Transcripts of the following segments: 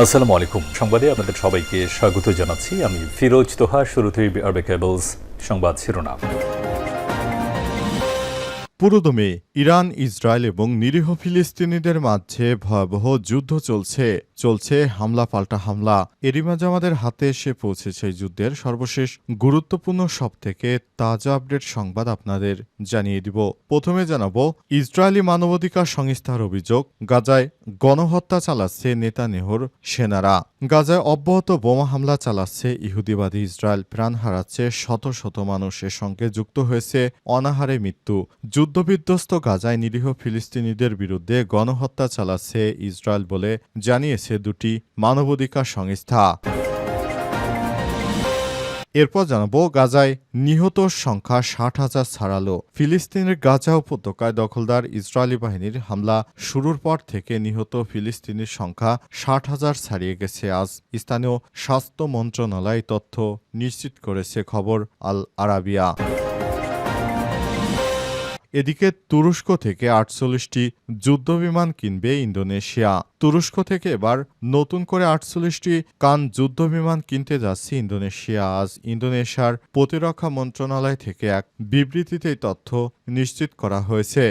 আসসালামু আলাইকুম। সংবাদে আপনাদের সবাইকে স্বাগত জানাচ্ছি। আমি ফিরোজ তোহা শুরুতেই আরবে কেবলস সংবাদ শিরোনাম। পুরোদমে ইরান, ইসরায়েল এবং নিরীহ ফিলিস্তিনিদের মাঝে ভয়াবহ যুদ্ধ চলছে। চলছে হামলা, পাল্টা হামলা। এরই মাঝে আমাদের হাতে এসে পৌঁছেছে যুদ্ধের সর্বশেষ গুরুত্বপূর্ণ সব থেকে তাজা আপডেট সংবাদ আপনাদের জানিয়ে দিব। প্রথমে জানাব, ইসরায়েলি মানবাধিকার সংস্থার অভিযোগ, গাজায় গণহত্যা চালাচ্ছে নেতানেহর সেনারা। গাজায় অব্যাহত বোমা হামলা চালাচ্ছে ইহুদিবাদী ইসরায়েল, প্রাণ হারাচ্ছে শত শত মানুষের সঙ্গে যুক্ত হয়েছে অনাহারে মৃত্যু। যুদ্ধবিধ্বস্ত গাজায় নিরীহ ফিলিস্তিনিদের বিরুদ্ধে গণহত্যা চালাচ্ছে ইসরায়েল বলে জানিয়েছে দুটি মানবাধিকার সংস্থা। এরপর জানাব, গাজায় নিহতর সংখ্যা ষাট হাজার ছাড়ালো। ফিলিস্তিনের গাজা উপত্যকায় দখলদার ইসরায়েলি বাহিনীর হামলা শুরুর পর থেকে নিহত ফিলিস্তিনির সংখ্যা ষাট হাজার ছাড়িয়ে গেছে। আজ স্থানীয় স্বাস্থ্য মন্ত্রণালয় তথ্য নিশ্চিত করেছে, খবর আল আরাবিয়া। এদিকে তুরস্ক থেকে আটচল্লিশটি যুদ্ধবিমান কিনবে ইন্দোনেশিয়া। তুরস্ক থেকে এবার নতুন করে আটচল্লিশটি কান যুদ্ধবিমান কিনতে যাচ্ছে ইন্দোনেশিয়া। আজ ইন্দোনেশিয়ার প্রতিরক্ষা মন্ত্রণালয় থেকে এক বিবৃতিতে তথ্য নিশ্চিত করা হয়েছে।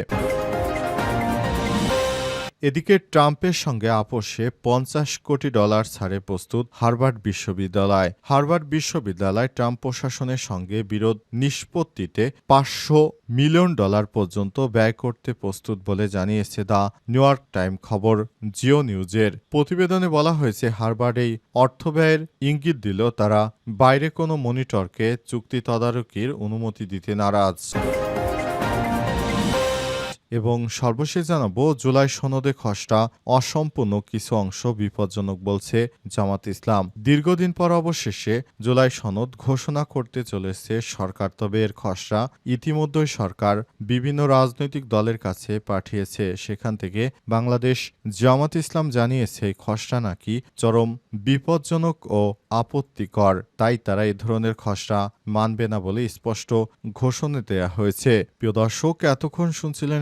এদিকে ট্রাম্পের সঙ্গে আপোষে পঞ্চাশ কোটি ডলার ছাড়ে প্রস্তুত হার্ভার্ড বিশ্ববিদ্যালয়। হার্ভার্ড বিশ্ববিদ্যালয় ট্রাম্প প্রশাসনের সঙ্গে বিরোধ নিষ্পত্তিতে পাঁচশো মিলিয়ন ডলার পর্যন্ত ব্যয় করতে প্রস্তুত বলে জানিয়েছে দ্য নিউ ইয়র্ক টাইম খবর। জিও নিউজের প্রতিবেদনে বলা হয়েছে, হার্ভার্ড এই অর্থ ব্যয়ের ইঙ্গিত দিলেও তারা বাইরে কোনো মনিটরকে চুক্তি তদারকির অনুমতি দিতে নারাজ। এবং সর্বশেষ জানাব, জুলাই সনদে খসড়া অসম্পূর্ণ কিছু অংশ বিপজ্জনক বলছে জামাত ইসলাম। দীর্ঘদিন পর অবশেষে জুলাই সনদ ঘোষণা করতে চলেছে সরকার, তবে এর খসড়া ইতিমধ্যেই সরকার বিভিন্ন রাজনৈতিক দলের কাছে পাঠিয়েছে। সেখান থেকে বাংলাদেশ জামাত ইসলাম জানিয়েছে, খসড়া নাকি চরম বিপজ্জনক ও আপত্তিকর, তাই তারা এ ধরনের খসড়া মানবে না বলে স্পষ্ট ঘোষণা দেয়া হয়েছে। প্রিয় দর্শক, এতক্ষণ শুনছিলেন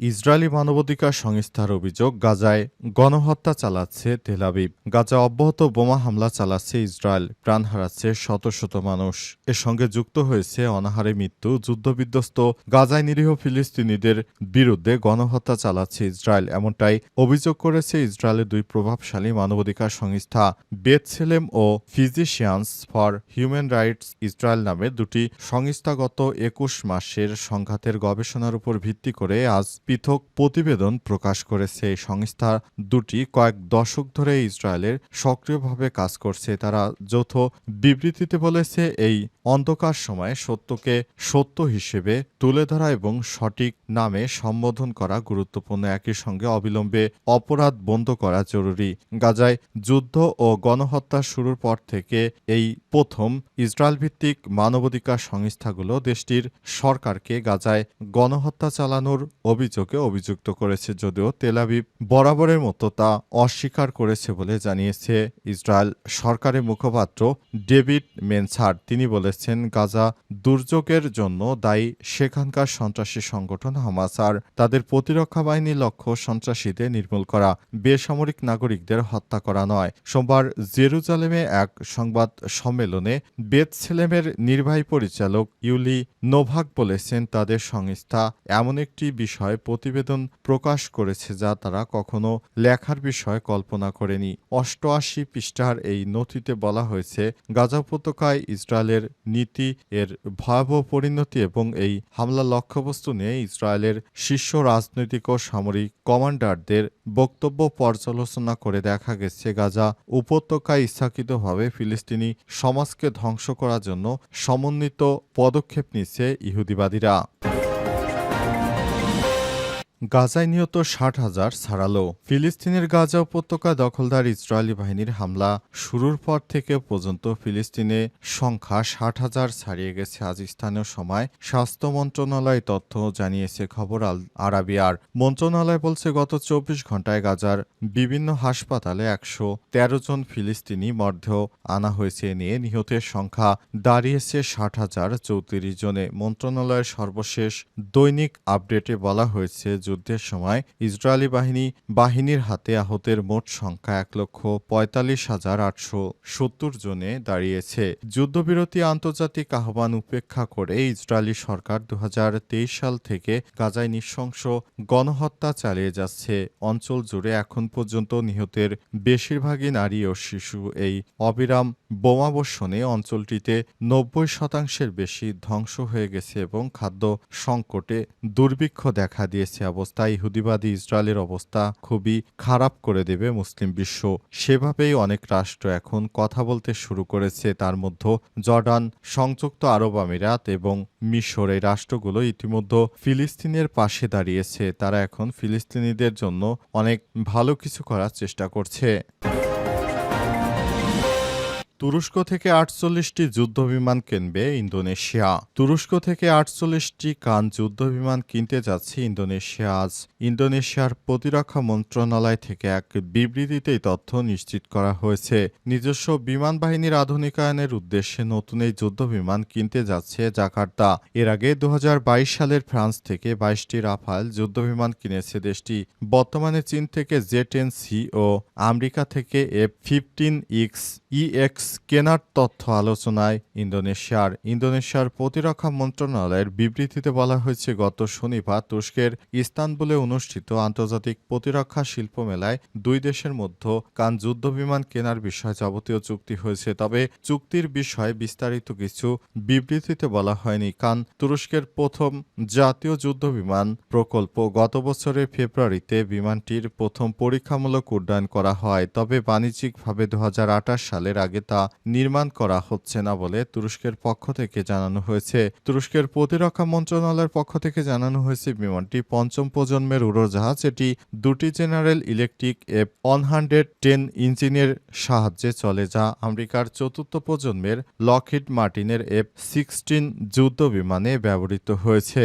ইসরায়েলি মানবাধিকার সংস্থার অভিযোগ, গাজায় গণহত্যা চালাচ্ছে তেলাবিব গাজা অব্যাহত বোমা হামলা চালাচ্ছে ইসরায়েল, প্রাণ হারাচ্ছে শত শত মানুষ। এর সঙ্গে যুক্ত হয়েছে অনাহারে মৃত্যু, যুদ্ধবিধ্বস্ত গাজায় নিরীহ ফিলিস্তিনিদের বিরুদ্ধে গণহত্যা চালাচ্ছে ইসরায়েল। এমনটাই অভিযোগ করেছে ইসরায়েলের দুই প্রভাবশালী মানবাধিকার সংস্থা B'Tselem O physicians for human rights Israel নামে দুটি সংস্থাগত একুশ মাসের সংঘাতের গবেষণার উপর ভিত্তি করে আজ পৃথক প্রতিবেদন প্রকাশ করেছে। এই সংস্থা দুটি কয়েক দশক ধরে ইসরায়েলের সক্রিয়ভাবে কাজ করছে। তারা যৌথ বিবৃতিতে বলেছে, এই অন্ধকার সময়ে সত্যকে সত্য হিসেবে তুলে ধরা এবং সঠিক নামে সম্বোধন করা গুরুত্বপূর্ণ। একই সঙ্গে অবিলম্বে অপরাধ বন্ধ করা জরুরি। গাজায় যুদ্ধ ও গণহত্যা শুরুর পর থেকে এই প্রথম ইসরায়েল ভিত্তিক মানবাধিকার সংস্থাগুলো দেশটির সরকারকে গাজায় গণহত্যা চালানোর অভিযোগে অভিযুক্ত করেছে যদিও তেলাবিব বরাবরের মতো তা অস্বীকার করেছে বলে জানিয়েছে ইসরায়েল সরকারের মুখপাত্র ডেভিড মেনসার তিনি বলেছেন, গাজা দুর্যোগের জন্য দায়ী সেখানকার সন্ত্রাসী সংগঠন হামাস আর তাদের প্রতিরক্ষা বাহিনীর লক্ষ্য সন্ত্রাসীদের নির্মূল করা। বেসামরিক নাগরিকদের হত্যা করা নয়। সোমবার জেরুজালেমে এক সংবাদ সম্মেলনে বেতসেলেমের নির্বাহী পরিচালক ইউলি নোভাক বলেছেন, তাদের সংস্থা এমন একটি বিষয় প্রতিবেদন প্রকাশ করেছে যা তারা কখনো লেখার বিষয় কল্পনা করেনি। অষ্টআশি পৃষ্ঠার এই নথিতে বলা হয়েছে, গাজা উপত্যকায় ইসরায়েলের নীতি এর ভয়াবহ পরিণতি এবং এই হামলা লক্ষ্যবস্তু নিয়ে ইসরায়েলের শীর্ষ রাজনৈতিক ও সামরিক কমান্ডারদের বক্তব্য পর্যালোচনা করে দেখা গেছে, গাজা উপত্যকায় ইচ্ছাকৃতভাবে ফিলিস্তিনি সমাজকে ধ্বংস করার জন্য সমন্বিত পদক্ষেপ নিচ্ছে ইহুদিবাদীরা। গাজায় নিহত ষাট হাজার ছাড়ালো ফিলিস্তিনের গাজা উপত্যকা দখলদার ইসরায়েলি বাহিনীর হামলা শুরুর পর থেকে পর্যন্ত ফিলিস্তিনে সংখ্যা ষাট হাজার ছাড়িয়ে গেছে। আজ স্থানীয় সময় স্বাস্থ্য মন্ত্রণালয় তথ্য জানিয়েছে খবর আল আরাবিয়ার। মন্ত্রণালয় বলছে, গত চব্বিশ ঘন্টায় গাজার বিভিন্ন হাসপাতালে একশো তেরো জন ফিলিস্তিনি মর্ধেও আনা হয়েছে। নিয়ে নিহতের সংখ্যা দাঁড়িয়েছে ষাট হাজার চৌত্রিশ জনে। মন্ত্রণালয়ের সর্বশেষ দৈনিক আপডেটে বলা হয়েছে যুদ্ধের সময় ইসরায়েলি বাহিনী বাহিনীর হাতে আহতের মোট সংখ্যা এক লক্ষ পঁয়তাল্লিশ হাজার আটশো সত্তর জনে দাঁড়িয়েছে। যুদ্ধবিরতি আন্তর্জাতিক আহ্বান উপেক্ষা করে ইসরায়েলি সরকার দু সাল থেকে গাজায় নৃশংস গণহত্যা চালিয়ে যাচ্ছে। অঞ্চল জুড়ে এখন পর্যন্ত নিহতের বেশিরভাগই নারী ও শিশু। এই অবিরাম বোমাবর্ষণে অঞ্চলটিতে নব্বই শতাংশের বেশি ধ্বংস হয়ে গেছে এবং খাদ্য সংকটে দুর্ভিক্ষ দেখা দিয়েছে অবস্থায় ইহুদিবাদী ইসরায়েলের অবস্থা খুবই খারাপ করে দেবে মুসলিম বিশ্ব। সেভাবেই অনেক রাষ্ট্র এখন কথা বলতে শুরু করেছে। তার মধ্যে জর্ডান, সংযুক্ত আরব আমিরাত এবং মিশর এই রাষ্ট্রগুলো ইতিমধ্যে ফিলিস্তিনের পাশে দাঁড়িয়েছে। তারা এখন ফিলিস্তিনিদের জন্য অনেক ভালো কিছু করার চেষ্টা করছে। তুরস্ক থেকে আটচল্লিশটি যুদ্ধবিমান কিনবে ইন্দোনেশিয়া। তুরস্ক থেকে আটচল্লিশটি কান যুদ্ধবিমান কিনতে যাচ্ছে ইন্দোনেশিয়া। আজ ইন্দোনেশিয়ার প্রতিরক্ষা মন্ত্রণালয় থেকে এক বিবৃতিতে তথ্য নিশ্চিত করা হয়েছে। নিজস্ব বিমান বাহিনীর আধুনিকায়নের উদ্দেশ্যে নতুন এই যুদ্ধবিমান কিনতে যাচ্ছে জাকার্তা। এর আগে দু হাজার বাইশ সালের ফ্রান্স থেকে বাইশটি রাফাল যুদ্ধবিমান কিনেছে দেশটি। বর্তমানে চীন থেকে জেট এন সি ও আমেরিকা থেকে এফ ফিফটিন ইক্স ইএক্স কেনার তথ্য আলোচনায় ইন্দোনেশিয়ার ইন্দোনেশিয়ার প্রতিরক্ষা মন্ত্রণালয়ের বিবৃতিতে বলা হয়েছে, গত শনিবার তুরস্কের ইস্তানবুলে অনুষ্ঠিত আন্তর্জাতিক প্রতিরক্ষা শিল্প মেলায় দুই দেশের মধ্যে কান যুদ্ধবিমান কেনার বিষয়ে যাবতীয় চুক্তি হয়েছে। তবে চুক্তির বিষয়ে বিস্তারিত কিছু বিবৃতিতে বলা হয়নি। কান তুরস্কের প্রথম জাতীয় যুদ্ধবিমান প্রকল্প গত বছরের ফেব্রুয়ারিতে বিমানটির প্রথম পরীক্ষামূলক উড্ডয়ন করা হয়। তবে বাণিজ্যিকভাবে দু আঠাশ সালের আগে তা নির্মাণ করা হচ্ছে না বলে তুরস্কের পক্ষ থেকে জানানো হয়েছে। তুরস্কের প্রতিরক্ষা মন্ত্রণালয়ের পক্ষ থেকে জানানো হয়েছে, বিমানটি পঞ্চম প্রজন্মের উড়োজাহাজ। এটি দুটি General Electric F one hundred ten ইঞ্জিনের সাহায্যে চলে, যা আমেরিকার চতুর্থ প্রজন্মের লকহিড মার্টিনের এফ সিক্সটিন যুদ্ধ বিমানে ব্যবহৃত হয়েছে।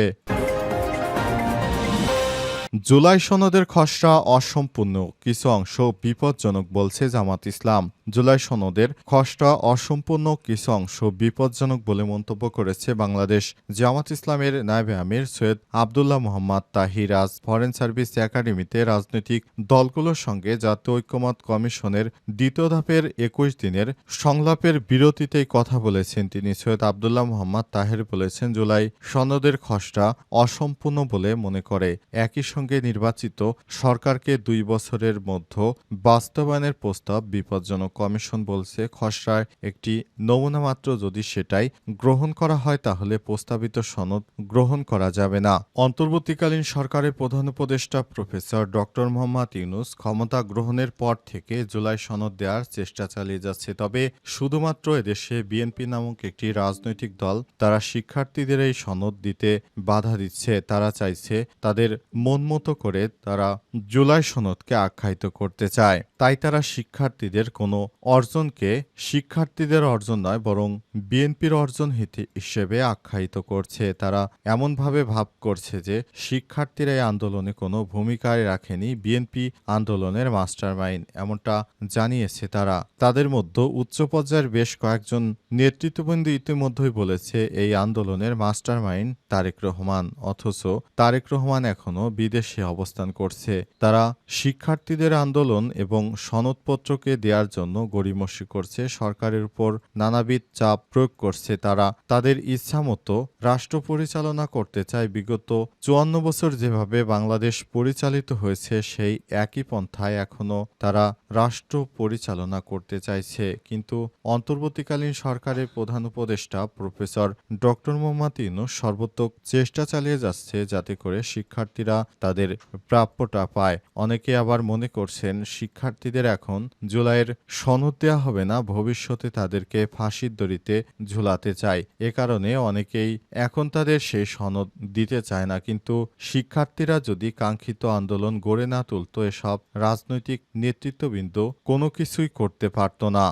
জুলাই সনদের খসড়া অসম্পূর্ণ। কিছু অংশ বিপজ্জনক বলছে জামাত ইসলাম। জুলাই সনদের খসড়া অসম্পূর্ণ কিছু অংশ বিপজ্জনক বলে মন্তব্য করেছে বাংলাদেশ। জামাত ইসলামের নায়েবে আমির সৈয়দ আবদুল্লাহ মোহাম্মদ তাহির আজ ফরেন সার্ভিস একাডেমিতে রাজনৈতিক দলগুলোর সঙ্গে জাতীয় ঐক্যমত কমিশনের দ্বিতীয় ধাপের একুশ দিনের সংলাপের বিরতিতেই কথা বলেছেন তিনি। সৈয়দ আবদুল্লাহ মোহাম্মদ তাহের বলেছেন, জুলাই সনদের খসড়া অসম্পূর্ণ বলে মনে করে। একই সঙ্গে নির্বাচিত সরকারকে দুই বছরের মধ্যে বাস্তবায়নের প্রস্তাব বিপজ্জনক কমিশন বলছে খসড়ায় একটি নমুনা মাত্র যদি সেটাই গ্রহণ করা হয় তাহলে প্রস্তাবিত সনদ গ্রহণ করা যাবে না। অন্তর্বর্তীকালীন সরকারের প্রধান উপদেষ্টা প্রফেসর ডক্টর মোহাম্মদ ইউনুস ক্ষমতা গ্রহণের পর থেকে জুলাই সনদ দেওয়ার চেষ্টা চালিয়ে যাচ্ছে। তবে শুধুমাত্র এদেশে বিএনপি নামক একটি রাজনৈতিক দল তারা শিক্ষার্থীদের এই সনদ দিতে বাধা দিচ্ছে। তারা চাইছে তাদের মন মতো করে তারা জুলাই সনদকে আখ্যায়িত করতে চায়। তাই তারা শিক্ষার্থীদের কোনো অর্জনকে শিক্ষার্থীদের অর্জন নয়, বরং বিএনপির অর্জন হিসেবে আখ্যায়িত করছে। তারা এমনভাবে ভাব করছে যে শিক্ষার্থীরা এই আন্দোলনে কোনো ভূমিকায় রাখেনি। বিএনপি আন্দোলনের মাস্টারমাইন্ড, এমনটা জানিয়েছে তারা। তাদের মধ্যে উচ্চ পর্যায়ের বেশ কয়েকজন নেতৃত্ববৃন্দ ইতিমধ্যেই বলেছে, এই আন্দোলনের মাস্টারমাইন্ড তারেক রহমান, অথচ তারেক রহমান এখনও বিদেশে অবস্থান করছে। তারা শিক্ষার্থীদের আন্দোলন এবং সনদপত্রকে দেওয়ার জন্য গড়িমসি করছে, সরকারের উপর নানাবিধ চাপ প্রয়োগ করছে তারা। তাদের ইচ্ছামতো রাষ্ট্র পরিচালনা করতে চায় বিগত চুয়ান্ন বছর যেভাবে বাংলাদেশ পরিচালিত হয়েছে, সেই একই পন্থায় এখনও তারা রাষ্ট্র পরিচালনা করতে চাইছে। কিন্তু অন্তর্বর্তীকালীন সরকারের প্রধান উপদেষ্টা প্রফেসর ডক্টর মোহাম্মদ ইউনুস সর্বোত্তক চেষ্টা চালিয়ে যাচ্ছে যাতে করে শিক্ষার্থীরা তাদের প্রাপ্যটা পায়। অনেকে আবার মনে করছেন, শিক্ষার্থীদের এখন জুলাইয়ের সনদ দেওয়া হবে না, ভবিষ্যতে তাদেরকে ফাঁসির দড়িতে ঝুলাতে চায় এ কারণে অনেকেই এখন তাদের সেই সনদ দিতে চায় না, কিন্তু শিক্ষার্থীরা যদি কাঙ্ক্ষিত আন্দোলন গড়ে না তুলত, এসব রাজনৈতিক নেতৃত্ববৃন্দ কোনো কিছুই করতে পারত না।